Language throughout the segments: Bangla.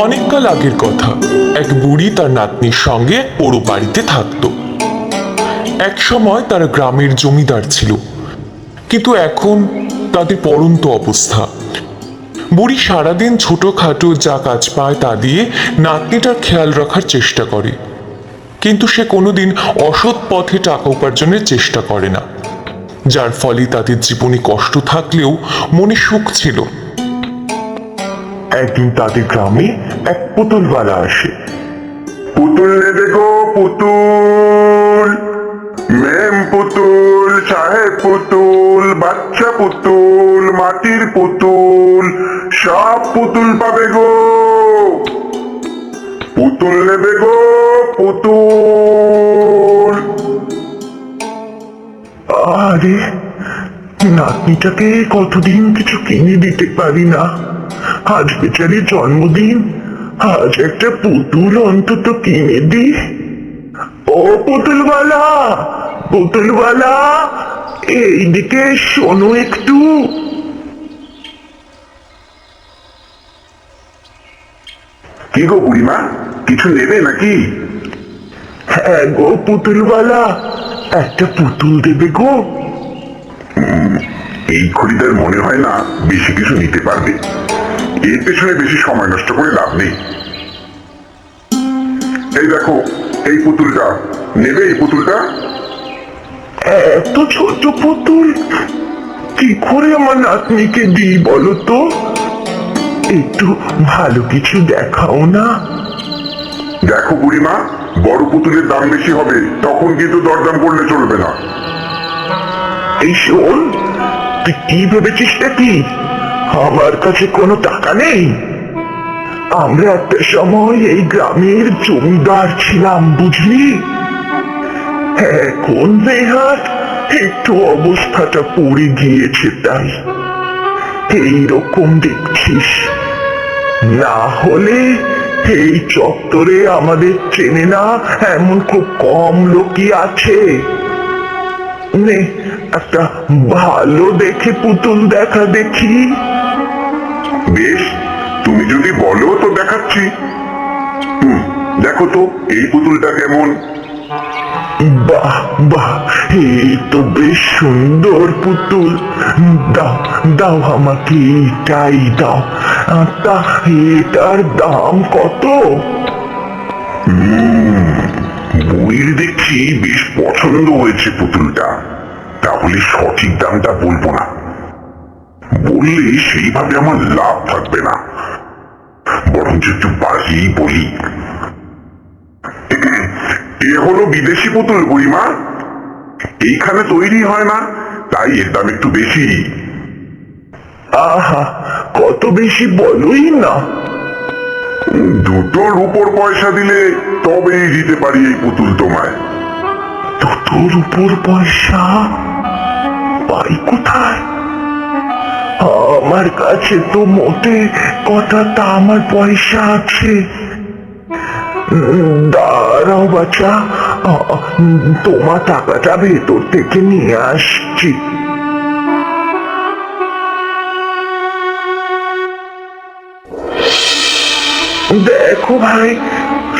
অনেককাল আগের কথা। এক বুড়ি তার নাতনির সঙ্গে পোড়ো বাড়িতে থাকতো। এক সময় তার গ্রামের জমিদার ছিল। কিন্তু এখন তাদের পরন্ত অবস্থা। বুড়ি সারাদিন ছোটখাটো যা কাজ পায় তা দিয়ে নাতনিটার খেয়াল রাখার চেষ্টা করে। কিন্তু সে কোনোদিন অসৎ পথে টাকা উপার্জনের চেষ্টা করে না। যার ফলে তাদের জীবনে কষ্ট থাকলেও মনে সুখ ছিল। একদিন তাদের গ্রামে এক পুতুলওয়ালা আসে। পুতুল নেবে গো পুতুল। মেম পুতুল সাহেব পুতুল, বাচ্চা পুতুল, মাটির পুতুল, সব পুতুল পাবে গো। পুতুল নেবে গো, পুতুল। আরে, নাতনিটাকে কতদিন কিছু কিনে দিতে পারি না? আজ বেচারির জন্মদিন, আজ একটা পুতুল অন্তত কিনে দি। ও পুতুলওয়ালা পুতুলওয়ালা এইদিকে শোনো একটু। কি গো বুড়িমা, কিছু নেবে নাকি? হ্যাঁ গো পুতুলওয়ালা একটা পুতুল দেবে গো। এই খরিদার মনে হয় না বেশি কিছু নিতে পারবে। এর পেছনে বেশি সময় নষ্ট করে লাভ নেই। এই দেখো, এই পুতুলটা। নেবে এই পুতুলটা? এত ছোট পুতুল! কি করে আমার নাতনিকে দিই বলো তো? একটু ভালো কিছু দেখাও না। দেখো বুড়িমা, বড় পুতুলের দাম বেশি হবে, তখন কিন্তু দরদাম করলে চলবে না। এই শোন, তুই কি ভেবেছিস নাকি? আমার কাছে কোনো টাকা নেই। আমরা একটা সময় এই গ্রামের জমিদার ছিলাম, বুঝলি? এখন নেহাত একটু অবস্থাটা পড়ে গিয়েছে তাই। এইরকম দেখছিস। না হলে এই চত্বরে আমাদের চেনে না এমন খুব কম লোকই আছে। নে একটা ভালো দেখে পুতুল দেখা দেখি। বেশ, তুমি যদি বলো তো দেখাচ্ছি। হুম, দেখো তো, এই পুতুলটা কেমন? বাহ বাহ, এই তো বেশ সুন্দর পুতুল। দাও দাও আমাকে এটাই দাও। তা এটার দাম কত? বুড়ির দেখছি বেশ পছন্দ হয়েছে পুতুলটা। তাহলে সঠিক দামটা বলব না। বললে সেইভাবে আমার লাভ থাকবে না। বরঞ্চ একটু বাড়িয়েই বলি। এ হলো বিদেশি পুতুল, বুড়িমা। এইখানে তৈরি হয় না, তাই এর দাম একটু বেশি। আহা, কত বেশি বলোই না। দুটোর উপর পয়সা দিলে তবেই দিতে পারি এই পুতুল তোমায়। তোর উপর পয়সা? পাই কোথায়? আমার কাছে তো মোটে তা আমার পয়সা আছে। দাঁড়াও বাচ্চা তোমার টাকাটা ভেতর থেকে নিয়ে আসছি। দেখো ভাই,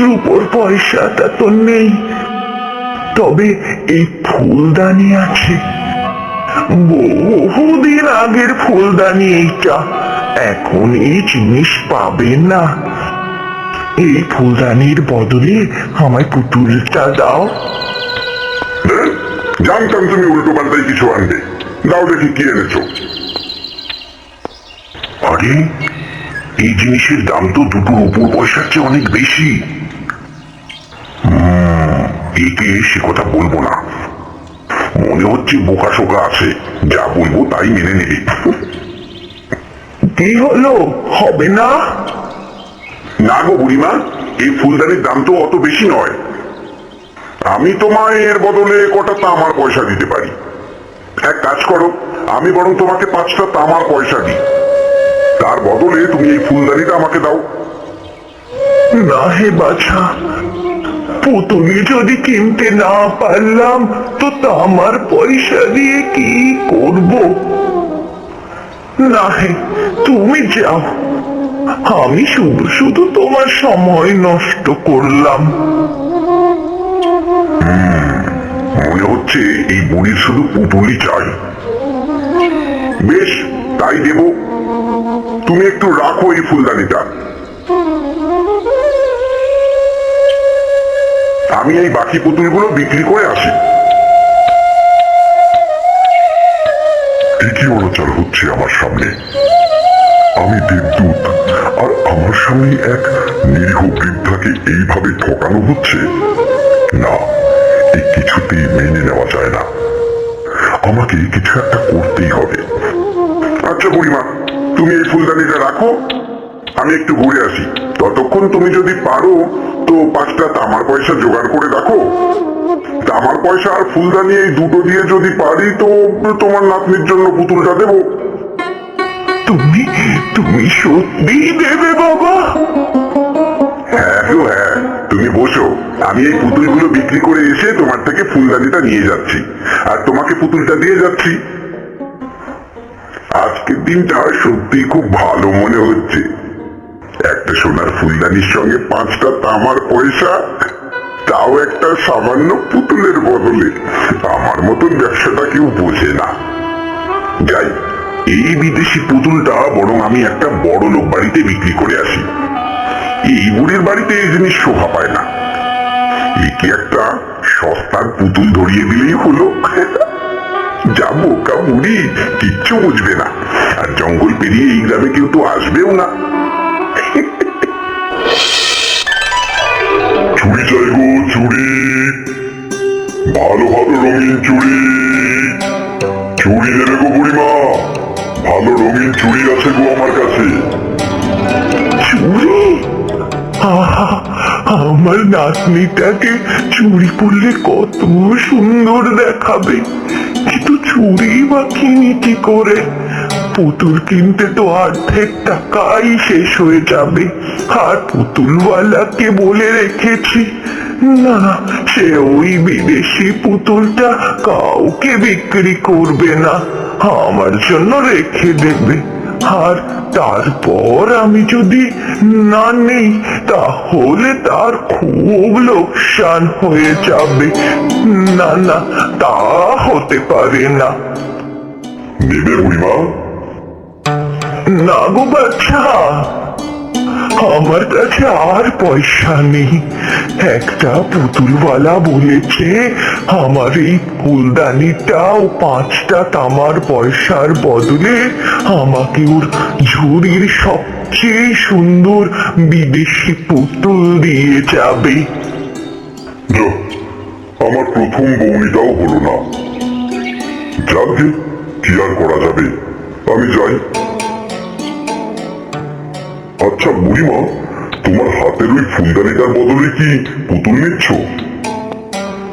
রূপোর পয়সাটা তো নেই। তবে এই ফুলদানি আছে। বহুদিন আগের ফুলদানি এইটা। এখন এই জিনিস পাবে না। এই ফুলদানির বদলে আমায় পুতুলটা দাও? জানতাম তুমি উল্টো পাল্টাই কিছু আনবে। দাও দেখি কি এনেছো। আরে এই জিনিসের দাম তো দুটো উপর পয়সার চেয়ে অনেক বেশি। একে সে কথা বলব না। মনে হচ্ছে বোকা শোকা আছে। যা বলব তাই মেনে নেবে। কি হলো? হবে না? না গো বুড়িমা এই ফুলদানির দাম তো অত বেশি নয়। আমি তোমায় এর বদলে কটা তামার পয়সা দিতে পারি। এক কাজ করো আমি বরং তোমাকে পাঁচটা তামার পয়সা দিই। তার বদলে তুমি এই ফুলদানিটা আমাকে দাও। না হে বাছা পুতুলি যদি কিনতে না পারলাম, তো আমার পয়সা দিয়ে কি করব? না তুমি যাও। আমি শুধু শুধু তোমার সময় নষ্ট করলাম। মনে হচ্ছে এই বুড়ির শুধু পুতুলই চাই। বেশ, তাই দেব। তুমি একটু রাখো এই ফুলদানিটা। আমি এই বাকি পুতুলগুলো বিক্রি করে আসি। ঠিকই অনাচার হচ্ছে আমার সামনে। আমি দেবদূত আর আমার সামনে এক নিরীহ বৃদ্ধাকে এইভাবে ঠকানো হচ্ছে? না এই কিছুতেই মেনে নেওয়া যায় না। আমাকে কিছু একটা করতেই হবে। আচ্ছা বুড়িমা, তুমি এই ফুলদানিটা রাখো, আমি একটু ঘুরে আসি। ততক্ষণ তুমি যদি পারো, তো পাঁচটা তামার পয়সা জোগাড় করে রাখো। তামার পয়সা আর ফুলদানি এই দুটো দিয়ে যদি পারি, তো তোমার নাতনির জন্য পুতুলটা দেবো। তুমি তুমি সত্যি দেবে বাবা? হ্যাঁ গো হ্যাঁ তুমি বসো। আমি এই পুতুলগুলো বিক্রি করে এসে তোমার থেকে ফুলদানিটা নিয়ে যাচ্ছি। আর তোমাকে পুতুলটা দিয়ে যাচ্ছি। আজকের দিনটা সত্যি খুব ভালো মনে হচ্ছে। একটা সোনার ফুলদানির সঙ্গে পাঁচটা তামার পয়সা, তাও একটা সামান্য পুতুলের বদলে। আমার মতন ব্যবসাটা কেউ বোঝে না। যাই, এই বিদেশি পুতুলটা বরং আমি একটা বড় লোক বাড়িতে বিক্রি করে আসি। এই বুড়ির বাড়িতে এই জিনিস শোভা পায় না। একে একটা সস্তার পুতুল ধরিয়ে দিলেই হলো? যা বোকা বুড়ি, কিচ্ছু বুঝবে না। আর জঙ্গল পেরিয়ে এই গ্রামে কেউ তো আসবেও না। চুড়ি চাই গো চুড়ি। ভালো ভালো রঙিন চুড়ি। চুড়ি নেবে গো বুড়িমা। ভালো রঙিন চুড়ি আছে গো আমার কাছে। আহা, আমার নাতনিটাকে চুরি পরলে কত সুন্দর দেখাবে। কিন্তু চুরি বা কিনি কি করে? পুতুল কিনতে তো অর্ধেক টাকাই শেষ হয়ে যাবে। আর পুতুলওয়ালাকে বলে রেখেছি, না না, সে ওই বিদেশি পুতুলটা কাউকে বিক্রি করবে না। আমার জন্য রেখে দেবে। আর তারপর আমি যদি না নেই, তাহলে তার খুব লোকসান হয়ে যাবে। না না, তা হতে পারে না। নেবে বুড়িমা না গো বাচ্চা আমার কাছে আর পয়সা নেই। একটা পুতুলওয়ালা বলেছে, আমার এই ফুলদানিটা ও পাঁচটা তামার পয়সার বদলে আমাকে ওর ঝুড়ির সবচেয়ে সুন্দর বিদেশি পুতুল দিয়ে যাবে। আমার প্রথম বৌনিটাও হলো না। যাকে কি আর করা যাবে? আমি যাই। আচ্ছা বুড়িমা তোমার হাতের ওই ফুলদানিটার বদলে কি পুতুল নিচ্ছ?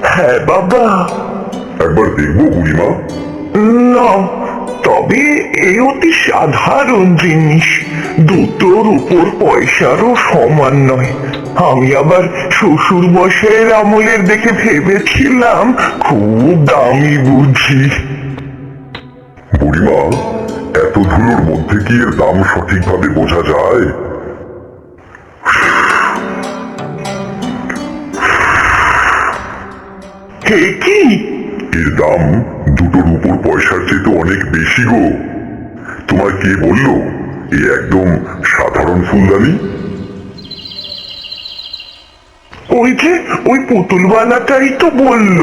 হ্যাঁ বাবা। একবার দেখব বুড়িমা। না তবে এ অতি সাধারণ জিনিস। দুটোর উপর পয়সারও সমান নয়। আমি আবার শ্বশুর বসের আমলের দেখে ভেবেছিলাম খুব দামি বুঝি। বুড়িমা এত ধুলোর মধ্যে কি এর দাম সঠিকভাবে বোঝা যায়? কি এর দাম দুটোর উপর পয়সার চেয়ে তো অনেক বেশি গো। তোমার কে বলল এ একদম সাধারণ ফুলদানি? ওই যে ওই পুতুলওয়ালাটাই তো বলল।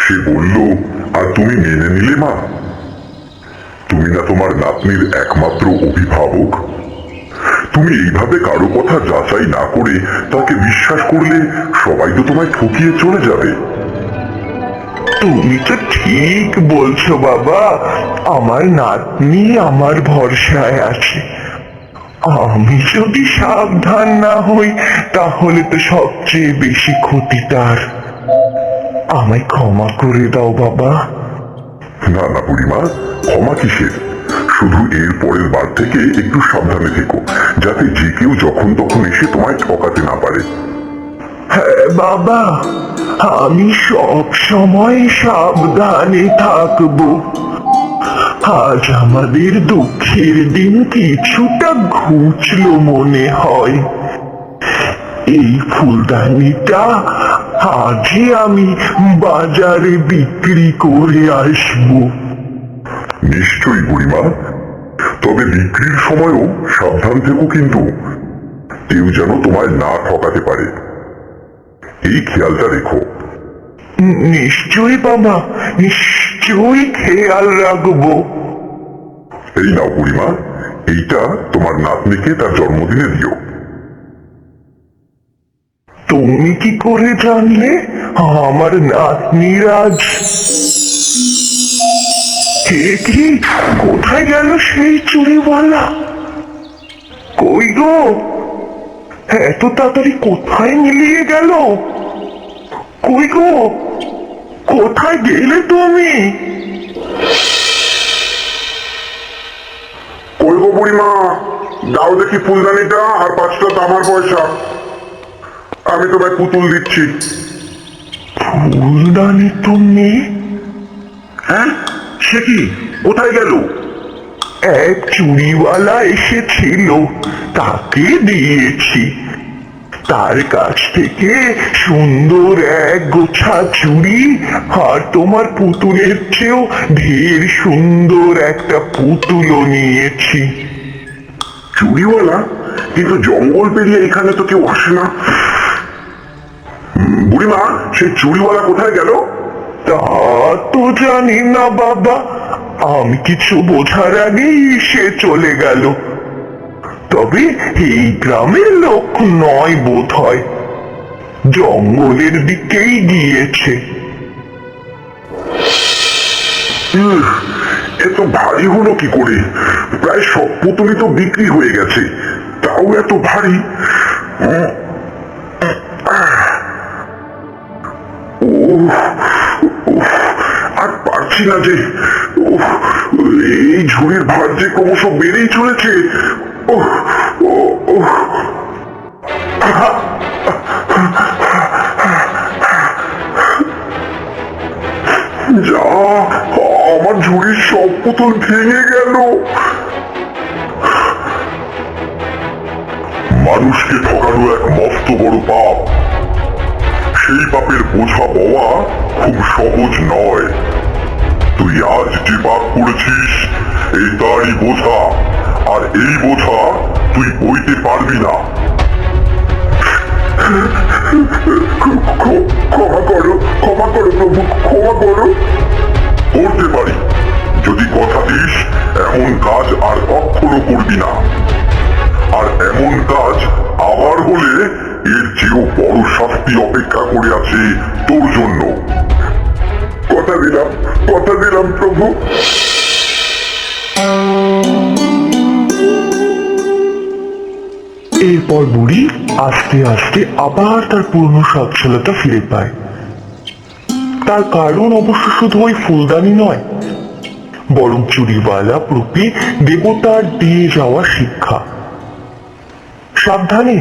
সে বলল আর তুমি মেনে নিলে মা? তুমি না তোমার নাতনির একমাত্র অভিভাবক? তুমি এইভাবে কারও কথা যাচাই না করে তাকে বিশ্বাস করলে সবাই তো তোমায় ঠকিয়ে চলে যাবে। তুমি তো ঠিক বলছো, বাবা। আমার নাতনি আমার ভরসায় আছে। আমি যদি সাবধান না হই, তাহলে তো সবচেয়ে বেশি ক্ষতি তার। আমায় ক্ষমা করে দাও, বাবা। না না, বুড়িমা, ক্ষমা কিসের? শুধু এর পরের বার থেকে একটু সাবধানে থেকো, যাতে যে কেউ যখন তখন এসে তোমায় ঠকাতে না পারে। হ্যাঁ বাবা, আমি সব সময় সাবধানে থাকব। আজ আমাদের দুঃখের দিন কিছুটা ঘুচলো মনে হয়। এই ফুলদানিটা আজই আমি বাজারে বিক্রি করে আসব। নিশ্চয়ই বুড়িমা। তবে বিক্রির সময়ও সাবধান থেকো কিন্তু কেউ যেন তোমায় না ঠকাতে পারে। এই খেয়ালটা রেখো। নিশ্চয়ই বাবা নিশ্চয়ই খেয়াল রাখব। এই নাও বুড়িমা এইটা তোমার নাতনিকে তার জন্মদিনে দিও। তুমি কি করে জানলে? আমার নাতনির আজ কে কি? কোথায় গেল সেই চুরিওয়ালা কই গো? এত তাড়াতাড়ি কোথায় মিলিয়ে গেল? কই গো? কোথায় গেলে তুমি? কই গো বুড়িমা? দাও দেখি ফুলদানিটা আর পাঁচটা তামার পয়সা। আমি তোমায় পুতুল দিচ্ছি। ফুলদানি তুমি? হ্যাঁ? সে কি? কোথায় গেল? এক চুরিওয়ালা এসেছিল, তাকে দিয়েছি। তার কাছ থেকে সুন্দর এক গোছা চুড়ি আর তোমার পুতুলের চেয়েও ঢের সুন্দর একটা পুতুলও নিয়েছি। চুরিওয়ালা কিন্তু জঙ্গল পেরিয়ে এখানে তো কেউ আসে না। বুড়িমা, সেই চুরিওয়ালা কোথায় গেল? তা তো জানি না বাবা। আমি কিছু বোঝার আগেই সে চলে গেল। তবে এই গ্রামের লোক নয় বোধ হয় জঙ্গলের দিকেই গিয়েছে। এত ভারী হলো কি করে? প্রায় সব পুতুলি তো বিক্রি হয়ে গেছে। তাও এত ভারী? আর পারছি না যে এই ঝুড়ির ভার যে ক্রমশ বেড়েই চলেছে। যা, আমার ঝুড়ির সব পুতুল ভেঙে গেল মানুষকে ঠকানো এক মস্ত বড় পাপ সেই পাপের বোঝা পাওয়া খুব সহজ নয়। তুই আজ যে পাপ করেছিস? এই তারই বোঝা। আর এই বোঝা তুই বইতে পারবি না। ক্ষ- ক্ষমা করো ক্ষমা করো প্রভু ক্ষমা করো। করতে পারি। যদি কথা দিস এমন কাজ আর কখনো করবি না। আর এমন কাজ আবার হলে এর চেয়েও বড় শাস্তি অপেক্ষা করে আছে তোর জন্য। কথা দিলাম কথা দিলাম প্রভু। এরপর বুড়ি আস্তে আস্তে আবার তার পুরনো সচ্ছলতা ফিরে পায়। তার কারণ অবশ্য শুধু ওই ফুলদানি নয়, বরং চুরিওয়ালা প্রতি দেবতার দিয়ে যাওয়া শিক্ষা। সাবধানে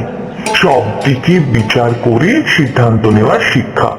সব দিকে বিচার করে সিদ্ধান্ত নেওয়ার শিক্ষা।